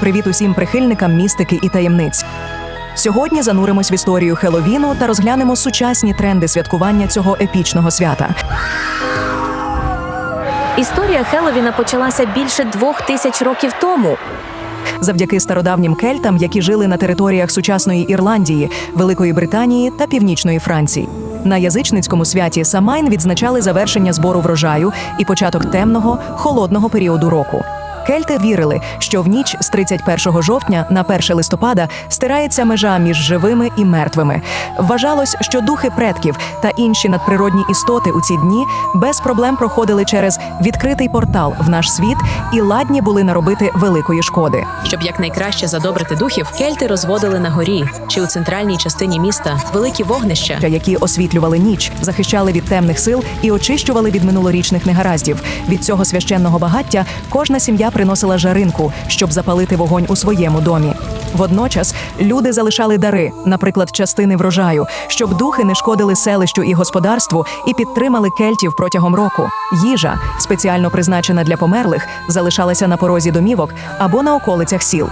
Привіт усім прихильникам містики і таємниць. Сьогодні зануримось в історію Хеловіну та розглянемо сучасні тренди святкування цього епічного свята. Історія Хеловіна почалася більше двох тисяч років тому. завдяки стародавнім кельтам, які жили на територіях сучасної Ірландії, Великої Британії та Північної Франції. На язичницькому святі Самайн відзначали завершення збору врожаю і початок темного, холодного періоду року. Кельти вірили, що в ніч з 31 жовтня на 1 листопада стирається межа між живими і мертвими. Вважалось, що духи предків та інші надприродні істоти у ці дні без проблем проходили через відкритий портал в наш світ і ладні були наробити великої шкоди. Щоб якнайкраще задобрити духів, кельти розводили на горі чи у центральній частині міста великі вогнища. які освітлювали ніч, захищали від темних сил і очищували від минулорічних негараздів. Від цього священного багаття кожна сім'я приносила жаринку, щоб запалити вогонь у своєму домі. Водночас люди залишали дари, наприклад, частини врожаю, щоб духи не шкодили селищу і господарству і підтримали кельтів протягом року. Їжа, спеціально призначена для померлих, залишалася на порозі домівок або на околицях сіл.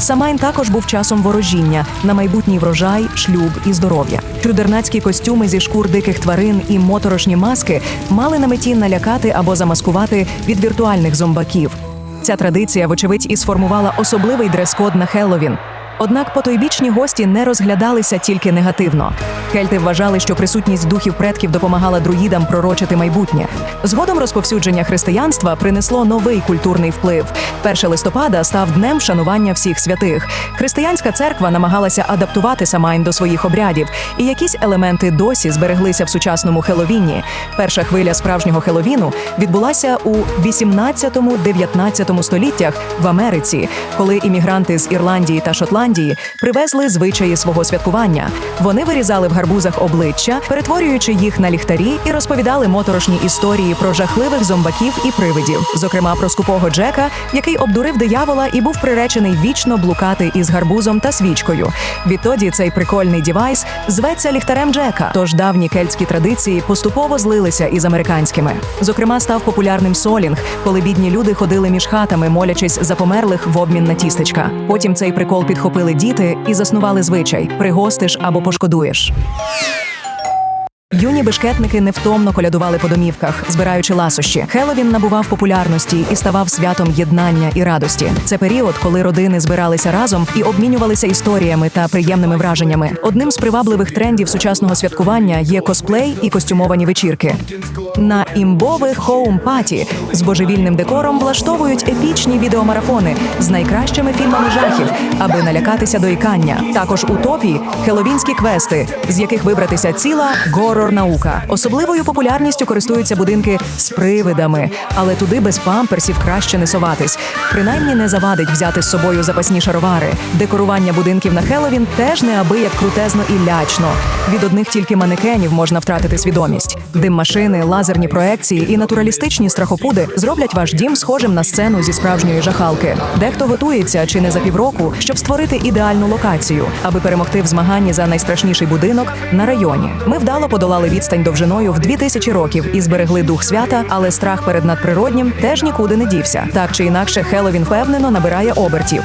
Самайн також був часом ворожіння на майбутній врожай, шлюб і здоров'я. Чудернацькі костюми зі шкур диких тварин і моторошні маски мали на меті налякати або замаскувати від віртуальних зомбаків. Ця традиція, вочевидь, і сформувала особливий дрес-код на Хелловін. Однак потойбічні гості не розглядалися тільки негативно. Кельти вважали, що присутність духів предків допомагала друїдам пророчити майбутнє. Згодом розповсюдження християнства принесло новий культурний вплив. 1 листопада став днем вшанування всіх святих. Християнська церква намагалася адаптувати Самайн до своїх обрядів, і якісь елементи досі збереглися в сучасному Хеловіні. Перша хвиля справжнього Хеловіну відбулася у 18-19 століттях в Америці, коли іммігранти з Ірландії та Шотландії привезли звичаї свого святкування. Вони вирізали в гарбузах обличчя, перетворюючи їх на ліхтарі, і розповідали моторошні історії про жахливих зомбаків і привидів, зокрема про скупого Джека, який обдурив диявола і був приречений вічно блукати із гарбузом та свічкою. Відтоді цей прикольний дівайс зветься ліхтарем Джека. Тож давні кельтські традиції поступово злилися із американськими. Зокрема, став популярним солінг, коли бідні люди ходили між хатами, молячись за померлих в обмін на тістечка. Потім цей прикол підхопили діти і заснували звичай: пригостиш або пошкодуєш. Юні бешкетники невтомно колядували по домівках, збираючи ласощі. Хеловін набував популярності і ставав святом єднання і радості. Це період, коли родини збиралися разом і обмінювалися історіями та приємними враженнями. Одним з привабливих трендів сучасного святкування є косплей і костюмовані вечірки. На імбових хоум-паті з божевільним декором влаштовують епічні відеомарафони з найкращими фільмами жахів, аби налякатися до ікання. Також у топі хеловінські квести, з яких вибратися ціла горор-наука. Особливою популярністю користуються будинки з привидами, але туди без памперсів краще не соватись. Принаймні не завадить взяти з собою запасні шаровари. Декорування будинків на Хеловін теж неабияк крутезно і лячно. Від одних тільки манекенів можна втратити свідомість. Дим-машини, лазерні проекції і натуралістичні страхопуди зроблять ваш дім схожим на сцену зі справжньої жахалки. Дехто готується чи не за півроку, щоб створити ідеальну локацію, аби перемогти в змаганні за найстрашніший будинок на районі. Ми вдало подолали відстань довжиною в 2000 років і зберегли дух свята, але страх перед надприроднім теж нікуди не дівся. Так чи інакше, Хеловін впевнено набирає обертів.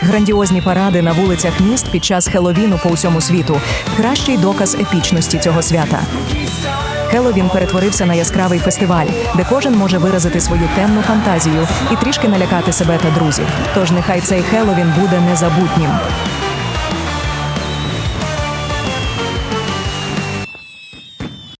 Грандіозні паради на вулицях міст під час Хеловіну по усьому світу кращий доказ епічності цього свята. Хеловін перетворився на яскравий фестиваль, де кожен може виразити свою темну фантазію і трішки налякати себе та друзів. Тож нехай цей Хеловін буде незабутнім.